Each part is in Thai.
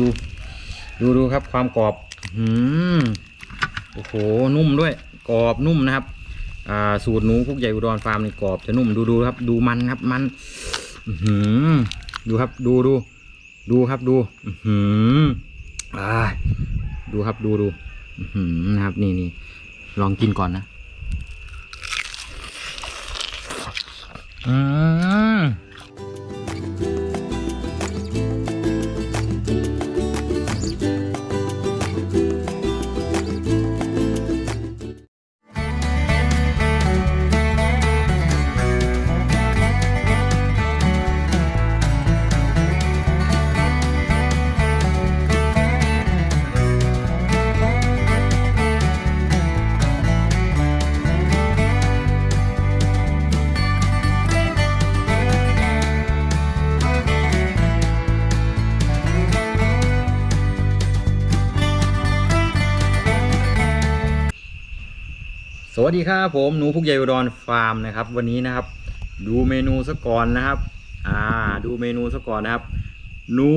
ดู ดูดูครับความกรอบหืมโอ้โห นุ่มด้วย กรอบนุ่มนะครับ อ่า สูตรหนูพุกใหญ่อุดรฟาร์มนี่กรอบจะนุ่ม ดูดูครับ ดูมันครับ มันหือดูครับ ดูดู ดูครับ ดูหืออ่า ดูครับ ดูดูหือนะครับ นี่นี่ ลองกินก่อนนะ อืม วัสดีครับผมหนูพุกใหญ่อุดรฟาร์มนะครับ วันนี้นะครับ ดูเมนูซะก่อนนะครับ อ่า ดูเมนูซะก่อนนะครับ หนู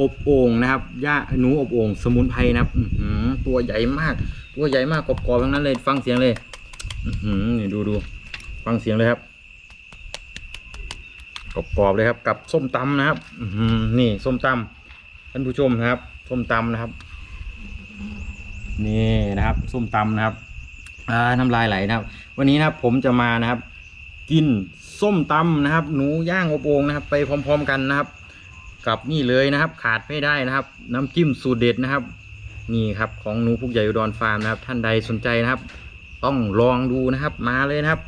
อบโอ่งนะครับย่าหนูอบโอ่งสมุนไพรนะครับอื้อหือตัวใหญ่มาก ตัวใหญ่มากกรอบๆทั้งนั้นเลย ฟังเสียงเลยอื้อหือนี่ดูดูฟังเสียงเลยครับกรอบๆเลยครับ กับส้มตำนะครับอื้อหือนี่ส้มตำท่านผู้ชมนะครับ ส้มตำนะครับ นี่นะครับ ส้มตำนะครับ อ่าน้ำลายไหลนะครับ วันนี้นะครับผมจะมานะครับ กินส้มตำนะครับ หนูย่างอบโอ่งนะครับ ไปพร้อม ๆ กันนะครับ กับนี่เลยนะครับ ขาดไม่ได้นะครับ น้ำจิ้มสูตรเด็ดนะครับ นี่ครับของหนูพุกใหญ่อุดรฟาร์มนะครับ ท่านใดสนใจนะครับ ต้องลองดูนะครับมาเลยนะครับ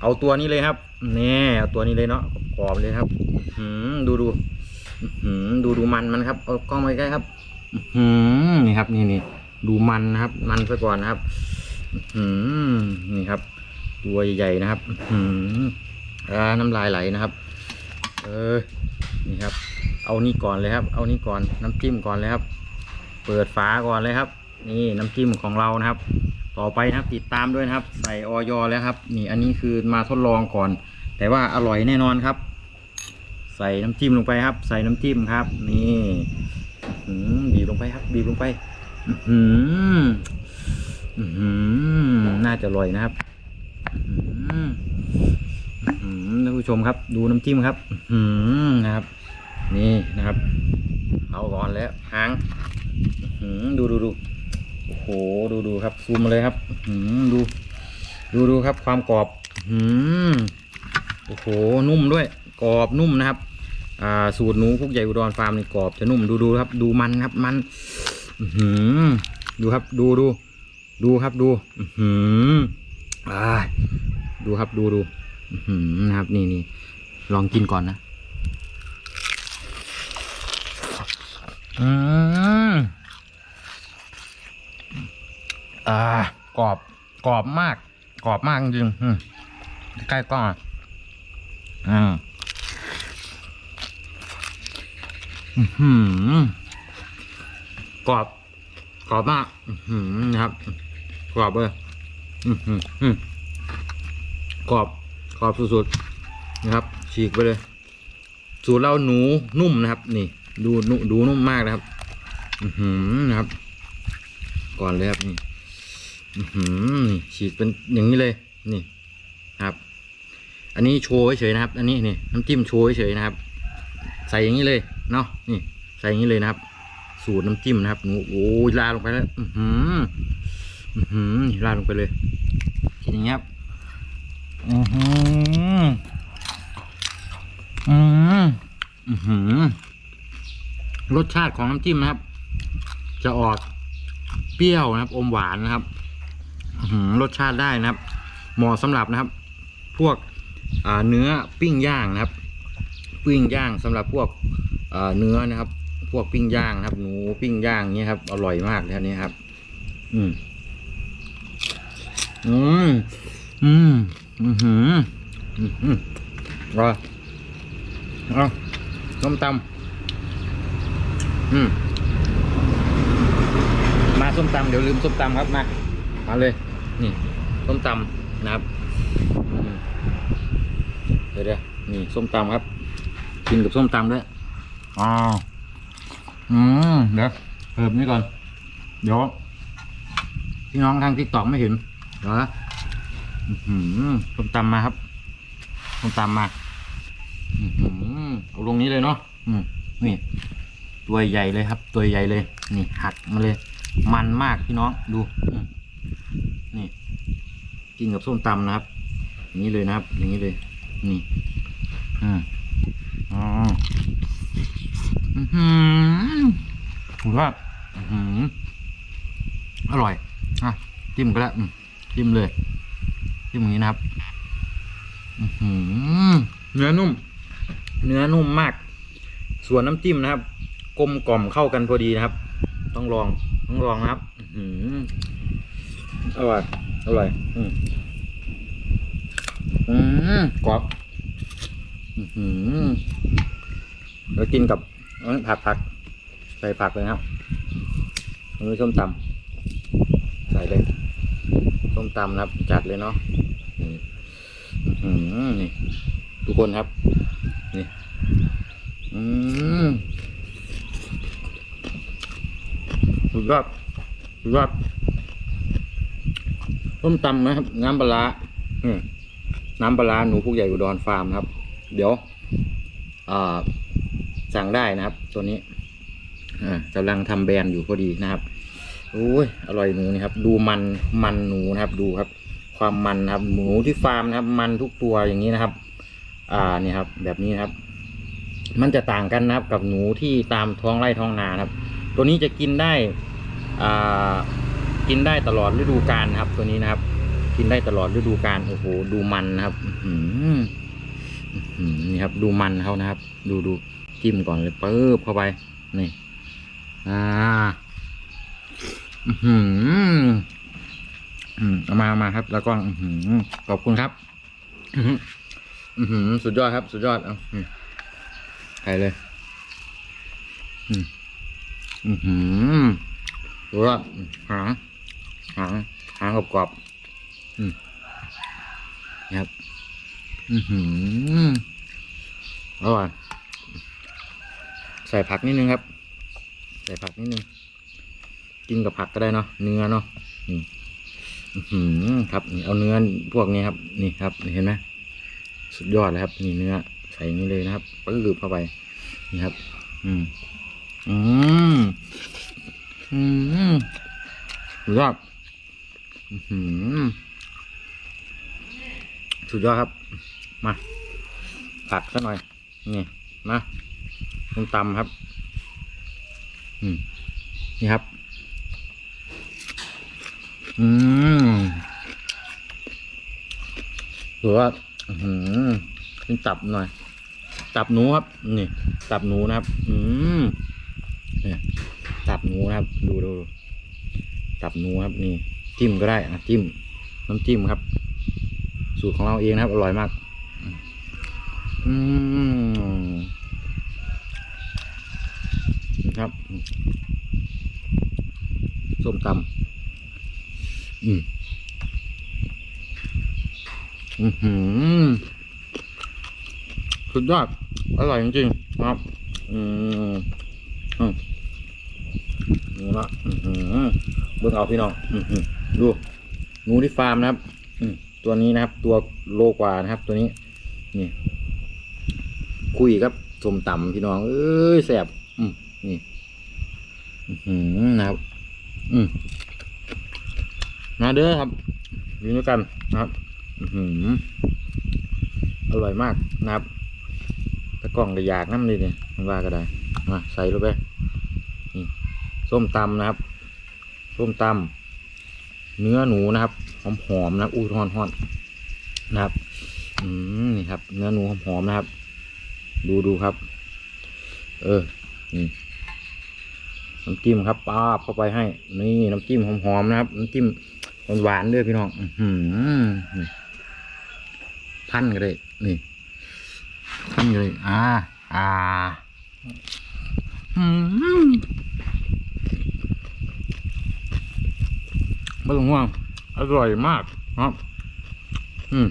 เอาตัวนี้เลยครับนี่เอาตัวนี้เลยเนาะกรอบเลยครับ อื้อหือดูดูหือดูดูมันมันครับเอากล้องมาใกล้ครับ อื้อหือนี่ครับนี่นี่ดูมันนะครับ มันซะก่อนนะครับ อืมนี่ครับ ตัวใหญ่ๆนะครับ อืมอ่าน้ำลายไหลนะครับ เออ นี่ครับ เอานี่ก่อนเลยครับ เอานี่ก่อนน้ำจิ้มก่อนเลยครับ เปิดฝาก่อนเลยครับ นี่น้ำจิ้มของเรานะครับ ต่อไปนะครับ ติดตามด้วยนะครับ ใส่ออยแล้วครับ นี่อันนี้คือมาทดลองก่อน แต่ว่าอร่อยแน่นอนครับ ใส่น้ำจิ้มลงไปครับ ใส่น้ำจิ้มครับ นี่บีบลงไปครับ บีบลงไป อื้อหืออื้อ น่าจะอร่อยนะครับท่านผู้ชมครับ ดูน้ำจิ้มครับ อืนะครับ นี่นะครับ เอาก่อนแล้วหางดูดูดูโอ้โหดูดูครับซูมมาเลยครับ อืดู ดูดูครับ ความกรอบ อืโอ้โหนุ่มด้วย กรอบนุ่มนะครับ อ่า สูตรหนูพุกใหญ่อุดรฟาร์มนี่กรอบจะนุ่มดูดูครับ ดูมันครับมัน อืดูครับ ดูดู ดูครับดู อือหืออ่าดูครับดูดูอือหือนะครับ นี่นี่ลองกินก่อนนะ อืมอ่ากรอบกรอบมาก กรอบมากจริงใกล้กล้องอะอืมกรอบกรอบมากอื้อหือนะครับ กรอบเลยอืมอืมอืมกรอบกรอบสุดๆนะครับ ฉีกไปเลย สูตรเราหนูนุ่มนะครับ นี่ ดูนุดูนุ่มมากนะครับ อือหือนะครับ ก่อนเลยครับนี่อือหือนี่ฉีกเป็นอย่างนี้เลยนี่ครับ อันนี้โชว์เฉยนะครับ อันนี้นี่น้ำจิ้มโชว์เฉยนะครับ ใส่อย่างนี้เลยเนาะนี่ ใส่อย่างนี้เลยนะครับ สูตรน้ำจิ้มนะครับหนูโอ้ยลาลงไปแล้ว อือหือ อือหือนี่ลาดลงไปเลย กินอย่างเงี้ยครับอือหืออืออือหือรสชาติของน้ำจิ้มนะครับ จะออกเปรี้ยวนะครับ อมหวานนะครับหือรสชาติได้นะครับ เหมาะสำหรับนะครับ พวกเนื้อปิ้งย่างนะครับ ปิ้งย่างสำหรับพวกเนื้อนะครับ พวกปิ้งย่างนะครับ หนูปิ้งย่างเนี้ยครับ อร่อยมากเลยอันนี้ครับ อืม อืม อืม อืมหืมอืมอืมรอเอาส้มตำอืม มาส้มตำเดี๋ยวลืมส้มตำครับมามาเลย นี่ส้มตำนะครับเดี๋ยวเดี๋ยวนี่ส้มตำครับ กินกับส้มตำด้วยอ๋ออืมเดี๋ยวเพิ่มนี่ก่อน เดี๋ยวพี่น้องทางทิกตอกไม่เห็น เดี๋ยวนะส้มตำมาครับส้มตำมาอือหือเอาลงนี้เลยเนาะนี่ ตัวใหญ่เลยครับ ตัวใหญ่เลย นี่หักมาเลย มันมากพี่น้องดูนี่กินกับส้มตำนะครับ อย่างนี้เลยนะครับ อย่างนี้เลย นี่อืมอ๋ออือหือผมว่าอือหืออร่อยอะจิ้มก็แล้ว จิ้มเลยจิ้มอย่างนี้นะครับเนื้อนุ่ม เนื้อนุ่มมาก ส่วนน้ำจิ้มนะครับ กลมกล่อมเข้ากันพอดีนะครับ ต้องลองต้องลองนะครับอร่อยอร่อยอืมอืมกรอบอื้อหือแล้วกินกับผักผักใส่ผักเลยครับอันนี้ส้มตำใส่เลย ส้มตำนะครับจัดเลยเนาะนี่อื้อหือนี่ทุกคนครับ นี่ อืมสุดยอดสุดยอดส้มตำนะครับ น้ำปลาร้าอืมน้ำปลาร้าหนูผู้ใหญ่อุดรฟาร์มครับ เดี๋ยวสั่งได้นะครับ ตัวนี้กำลังทำแบรนด์อยู่พอดีนะครับ โอ้ยอร่อยหนูนี่ครับ ดูมันมันหนูนะครับ ดูครับ ความมันนะครับ หมูที่ฟาร์มนะครับ มันทุกตัวอย่างนี้นะครับ อ่านี่ครับ แบบนี้นะครับ มันจะต่างกันนะครับ กับหนูที่ตามท้องไร่ท้องนานครับ ตัวนี้จะกินได้อ่ากินได้ตลอดฤดูกาลครับ ตัวนี้นะครับ กินได้ตลอดฤดูกาลโอ้โหดูมันนะครับอืนี่ครับ ดูมันเขานะครับ ดูดูจิ้มก่อนเลยปึ๊บเข้าไปนี่ อ่า อืมเอามาเอามาครับ แล้วก็อืขอบคุณครับ อืสุดยอดครับ สุดยอดเอาใส่เลยอืมอือหือดูว่าหางหางหางกรอบๆอืมนี่ครับ อือหืออร่อยใส่ผักนิดนึงครับ ใส่ผักนิดนึง กินกับผักก็ได้เนาะเนื้อเนาะนี่ครับนี่เอาเนื้อพวกนี้ครับ นี่ครับเห็นไหมสุดยอดเลยครับ นี่เนื้อใส่นี้เลยนะครับปื้บเข้าไปนี่ครับ อืม อืมอืมสุดยอดอื้อหือสุดยอดครับ มาผักสักหน่อย นี่มาต้มตำครับ อืมนี่ครับ อืมถือว่าอือหือเป็นตับหน่อย ตับหนูครับ นี่ ตับหนูนะครับ อืมนี่ตับหนูนะครับ ดูดูตับหนูครับ นี่ จิ้มก็ได้อะจิ้ม น้ำจิ้มครับ สูตรของเราเองนะครับ อร่อยมาก อืมครับส้มตำ อืมอือหือสุดยอดอร่อยจริงๆครับ อืมอืมนี่ละอือหือเบิ่งเอาพี่น้องอือหือดูหนูที่ฟาร์มนะครับ อืมตัวนี้นะครับ ตัวโลกว่านะครับ ตัวนี้ นี่ คุยครับสมต่ำพี่น้อง เอ้ยแสบอืมนี่ อือหือนะครับ อืม มาเด้อครับอยู่ด้วยกันนะครับอือหือร่อยมากนะครับตะกล่องกระยากน้ำเลยเนี่ยมันว่าก็ได้มาใส่ลงไปนี่ส้มตำนะครับ ส้มตำเนื้อหนูนะครับหอมๆนะครับอุ้ยฮ้อนนะครับ อืมนี่ครับ เนื้อหนูหอมๆนะครับ ดูดูครับ เออนี่น้ำจิ้มครับป้าบเข้าไปให้ นี่น้ำจิ้มหอมๆนะครับ น้ำจิ้ม หวานๆด้วยพี่น้องอือหือนี่พันกันเลยนี่พันกันเลยอ่า อ่าอืมไม่ต้องห่วงอร่อยมากครับ อืม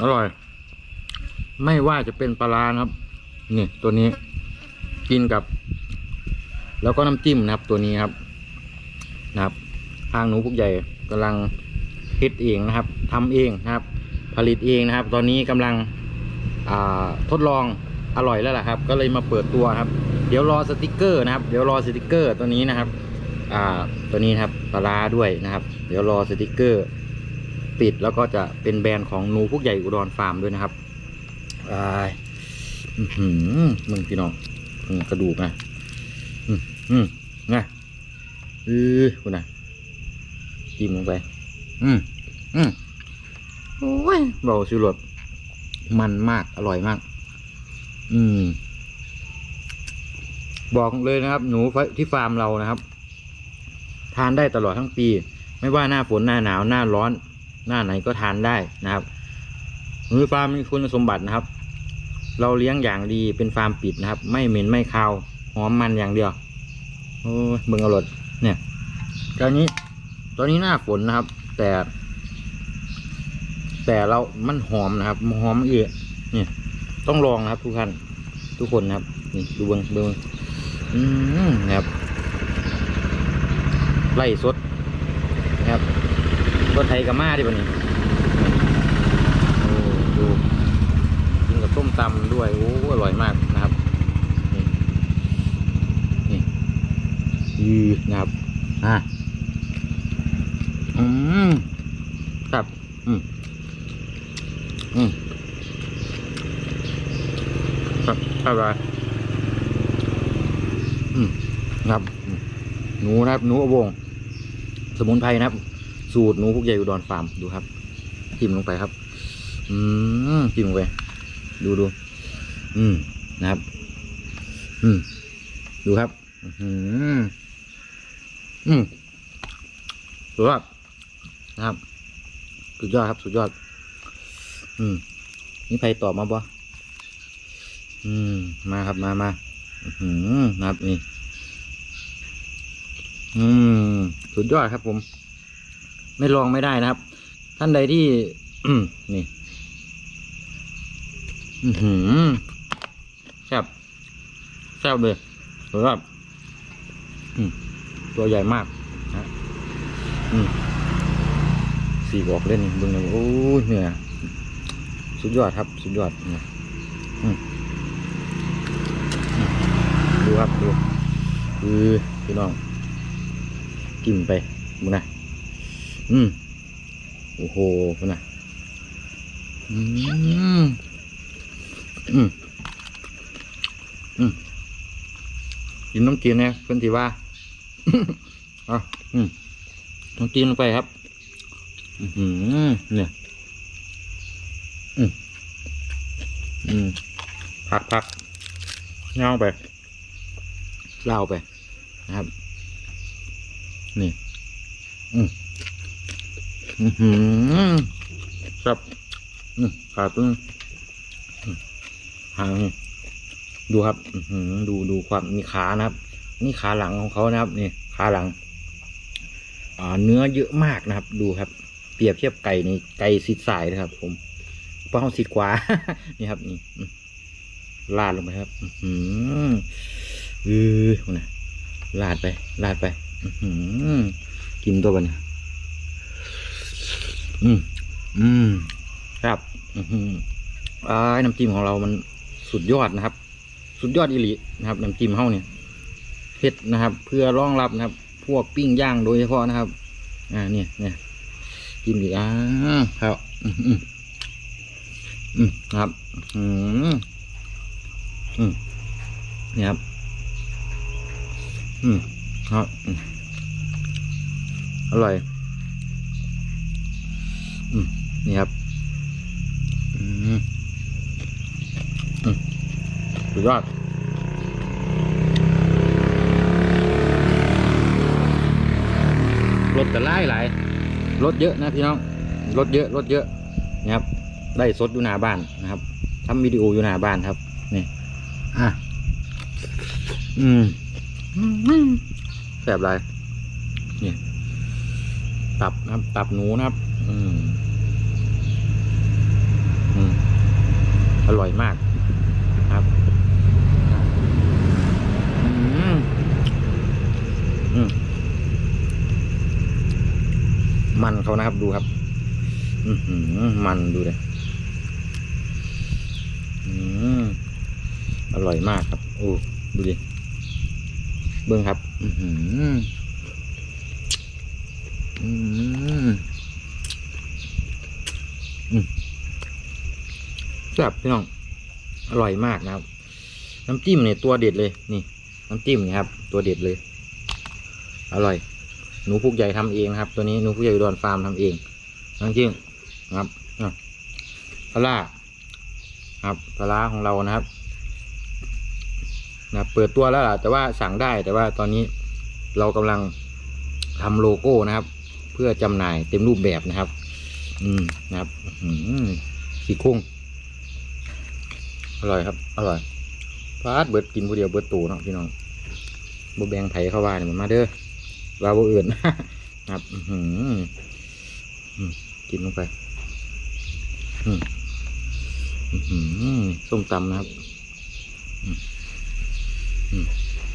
อร่อย ไม่ว่าจะเป็นปลาครับ นี่ตัวนี้ กินกับ แล้วก็น้ำจิ้มนะครับตัวนี้ครับ นะครับางหนูพวกใหญ่กำลังคิดเองนะครับทำเองนะครับ ผลิตเองนะครับ ตอนนี้กำลังทดลองอร่อยแล้วล่ะครับ ก็เลยมาเปิดตัวครับ เดี๋ยวรอสติกเกอร์นะครับ เดี๋ยวรอสติกเกอร์ตัวนี้นะครับตัวนี้นะครับปลาด้วยนะครับ เดี๋ยวรอสติกเกอร์ติดแล้วก็จะเป็นแบรนด์ของหนูพวกใหญ่อุดรฟาร์มด้วยนะครับอ่าหือมึงพี่น้องกระดูกนะอืมอืมนะเออคุณนะ จิ้มลงไป อืมอืมโอ้ยเบาสิรสมันมากอร่อยมาก อืม บอกเลยนะครับ หนูที่ฟาร์มเรานะครับ ทานได้ตลอดทั้งปี ไม่ว่าหน้าฝนหน้าหนาวหน้าร้อน หน้าไหนก็ทานได้นะครับหนูฟาร์มมีคุณสมบัตินะครับ เราเลี้ยงอย่างดีเป็นฟาร์มปิดนะครับ ไม่เหม็นไม่คาวหอมมันอย่างเดียวโอ้ยเบิ่งอร่อยเนี่ยตอนนี้ ตอนนี้หน้าฝนนะครับ แต่ แต่เรามันหอมนะครับหอมเอือเนี่ยต้องลองนะครับ ทุกท่านทุกคนนะครับ นี่ดูเบิ้งเบิ้งอืมนะครับไล่สดนะครับรถไทยกับมาดิบันนี้โอ้ดูกินกับต้มตำด้วยโอ้อร่อยมากนะครับนี่นี่ยืดนะครับอะ อืมครับ อืมอืมครับครับอืมครับอืมหนูนะครับ หนูอบวง สมุนไพรนะครับ สูตรหนูพวกใหญ่อุดรฟาร์มดูครับจิ้มลงไปครับ อืมจิ้มลงไป ดูดูอืมนะครับ อืมดูครับ อืมอืมสุดยอด นะครับสุดยอดครับ สุดยอด อืมนี่ใครตอบมาบ่อืม มาครับมามาอื้อหือนะครับนี่ อืม สุดยอดครับผม ไม่ลองไม่ได้นะครับ ท่านใดที่อืมนี่ อือหือแซ่บแซ่บเลยสุดยอดอืมตัวใหญ่มากนะอืม สี่บอกเล่นเบึงเลยโอ้ยเนื่ยสุดยอดครับ สุดยอดเนี่ยดูครับดูคือพี่น้องจิ้มไปมึงนะอืมโอ้โหมึงนะอืมอืมอืมกินน้ำจีนเนี่ยเพื่อนที่ว่าอะอืมน้ำจีนลงไปครับ อือหือเนี่ย อืมอืมพักพักเงาไปเล่าไปนะครับ นี่ อืมอือหือครับอืมขาตึงหางดูครับ อือหือดูดูความมีขานะครับ นี่ขาหลังของเขานะครับ นี่ขาหลังอ่าเนื้อเยอะมากนะครับ ดูครับ เปรียบเทียบไก่นี่ไก่สิดสายนะครับ ผมเพราะเขาสิดกว่านี่ครับ นี่ลาดลงไปครับ อือหือเออนะลาดไปลาดไปอื้อหือกินตัวบันยอืมอืมครับอือหืออ่าน้ำจิ้มของเรามันสุดยอดนะครับ สุดยอดอีหลีนะครับน้ำจิ้มเฮาเนี่ยเผ็ดนะครับ เพื่อรองรับนะครับ พวกปิ้งย่างโดยเฉพาะนะครับ อ่าเนี่ยเนี่ย จิ้มอีกอ่าครับอืมอืมอืมครับอืมอืมเนี่ยครับอืมครับ อืมอร่อย อืมนี่ครับ อืมอืมสุดยอดรถแต่ไล่หลาย รถเยอะนะพี่น้องรถเยอะรถเยอะนะครับ ได้สดอยู่หน้าบ้านนะครับทำวิดีโออยู่หน้าบ้านครับนี่อะอืมแสบไรนี่ตับนะครับ ตับหนูนะครับ อืมอืมอร่อยมาก ครับ อืมันเขานะครับดูครับ อืมันดูเลยอืมอร่อยมากครับ โอ้ดูดิเบิ้งครับ อือหืออืมอืมแซ่บพี่น้อง อร่อยมากนะครับ น้ำจิ้มเนี่ยตัวเด็ดเลย นี่ น้ำจิ้มนี่ครับ ตัวเด็ดเลย อร่อย หนูพุกใหญ่ทำเองนะครับ ตัวนี้หนูพุกใหญ่อุดรฟาร์มทำเองน้ำจิ้มนะครับปลาครับปลาของเรานะครับนะเปิดตัวแล้วล่ะแต่ว่าสั่งได้แต่ว่าตอนนี้เรากำลังทำโลโก้นะครับ เพื่อจำหน่ายเต็มรูปแบบนะครับ อืมนะครับอืมสีโครงอร่อยครับ อร่อยฟาดเบิดกินผู้เดียวเบิดตูเนาะพี่น้องบแบงไผเข้าว่าเนี่ยมาเด้อ ว่าบอื่นครับหืออืมกินลงไปหือส้มตำนะครับ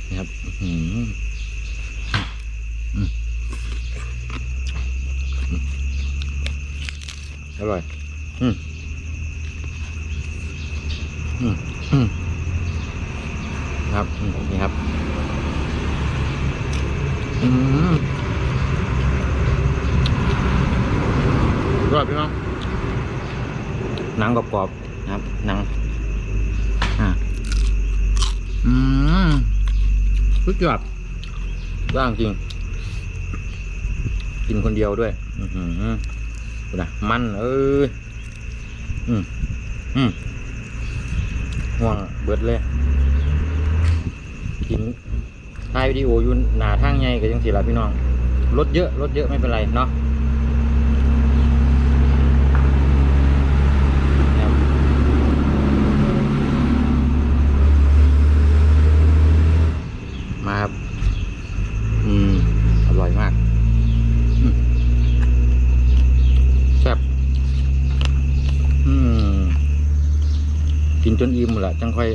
นะครับอื้อหืออร่อย อืมอืมอืมครับอืมนี่ครับ อืมรอดพี่น้องหนังกรอบๆ นะครับหนังอ่าอืมสุดยอดร่างจริง กินคนเดียวด้วย อือหือดูนะมันเอ้ยอืมอืมห่วงเบิดเลย กินถ่ายวิดีโออยู่หนาทางใหญ่ก็ยังสิละพี่น้อง รถเยอะ รถเยอะไม่เป็นไรเนาะครับมาครับ อืม อร่อยมากอืมแซ่บอืม กินจนอิ่มหมดละ จังค่อย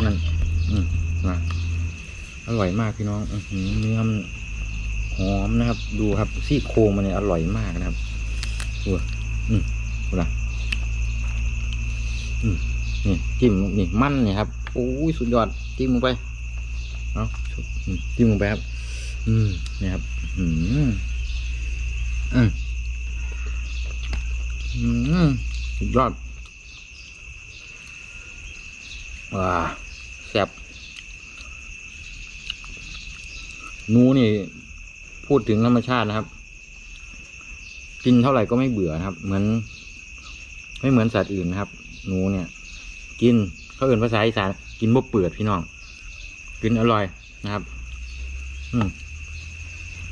นนั้นอืมนะอร่อยมากพี่น้องอืเนื้อมันหอมนะครับ ดูครับซี่โครงมันเนี่ยอร่อยมากนะครับดูอืมดูนะอืมนี่จิ้มนี่มันเนี่ยครับโอ้ยสุดยอดจิ้มลงไปเนาะอืมจิ้มลงไปครับ อืมนี่ครับ อืมอืมอืมสุดยอด ว้าแซ่บนูนี่ พูดถึงธรรมชาตินะครับ กินเท่าไหร่ก็ไม่เบื่อนะครับ เหมือน ไม่เหมือนสัตว์อื่นนะครับหนูเนี่ย กินเขาเอื่นภาษาอีสานกินบ่เปื่อยพี่น้อง กินอร่อยนะครับ อืม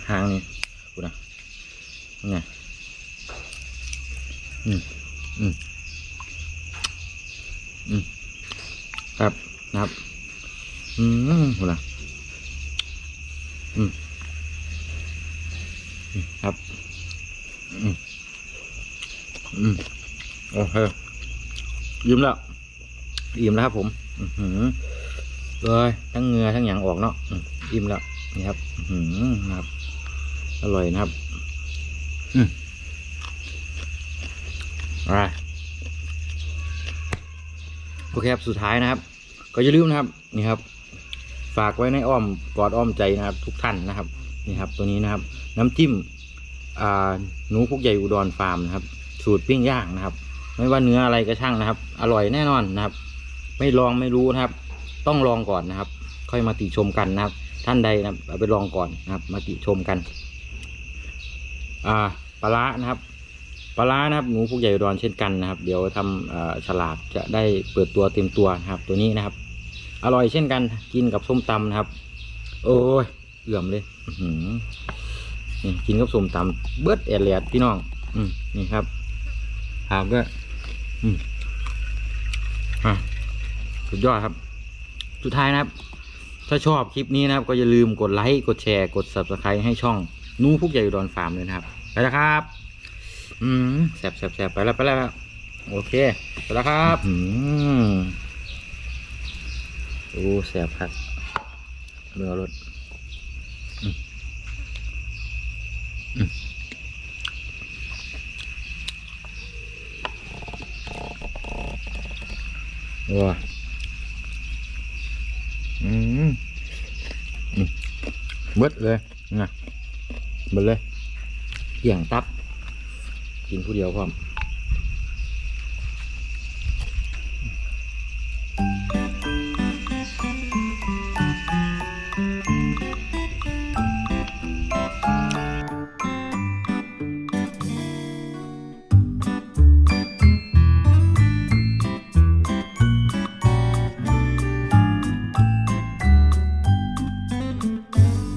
หางนี่กูนะนี่อืมอืมอืม ครับนะครับ อืมกูนะอืมอืมครับอืมอืมโอเคยิ้มแล้วอิ่มแล้วครับผมอือหือเลยทั้งเงือทั้งหยางออกเนาะอิ่มแล้วนี่ครับ อือหือครับ อร่อยนะครับ อืมอะไร โอเคครับสุดท้ายนะครับ ก็อย่าลืมนะครับนี่ครับ ฝากไว้ในอ้อมกอดอ้อมใจนะครับ ทุกท่านนะครับนี่ครับ ตัวนี้นะครับ น้ำจิ้มอ่าหนูพุกใหญ่อุดรฟาร์มนะครับ สูตรปิ้งย่างนะครับ ไม่ว่าเนื้ออะไรก็ช่างนะครับ อร่อยแน่นอนนะครับ ไม่ลองไม่รู้นะครับ ต้องลองก่อนนะครับ ค่อยมาติชมกันนะครับ ท่านใดนะครับเอาไปลองก่อนนะครับ มาติชมกัน อ่าปลาร้านะครับ ปลาร้านะครับหนูพุกใหญ่อุดรเช่นกันนะครับ เดี๋ยวทำอ่าฉลากจะได้เปิดตัวเต็มตัวนะครับ ตัวนี้นะครับ อร่อยเช่นกันกินกับส้มตำนะครับ โอ้ยเอื่อมเลยอื้อหือนี่กินกับส้มตำเบิดแอดแลดพี่น้อง อืมนี่ครับหากด้วยอืมอะสุดยอดครับ สุดท้ายนะครับ ถ้าชอบคลิปนี้นะครับ ก็อย่าลืมกดไลค์กดแชร์กด subscribe ให้ช่องนูพุกใหญ่อุดรฟาร์มเลยนะครับไปแล้วครับ อืมแสบแสบแสบไปแล้วไปแล้วครับโอเคไปแล้วครับอืมโอ้แสบครับเรือรถว้าอืมมืดเลยนะมืดเลยเกี่ยงตับ กินผู้เดียวพร้อม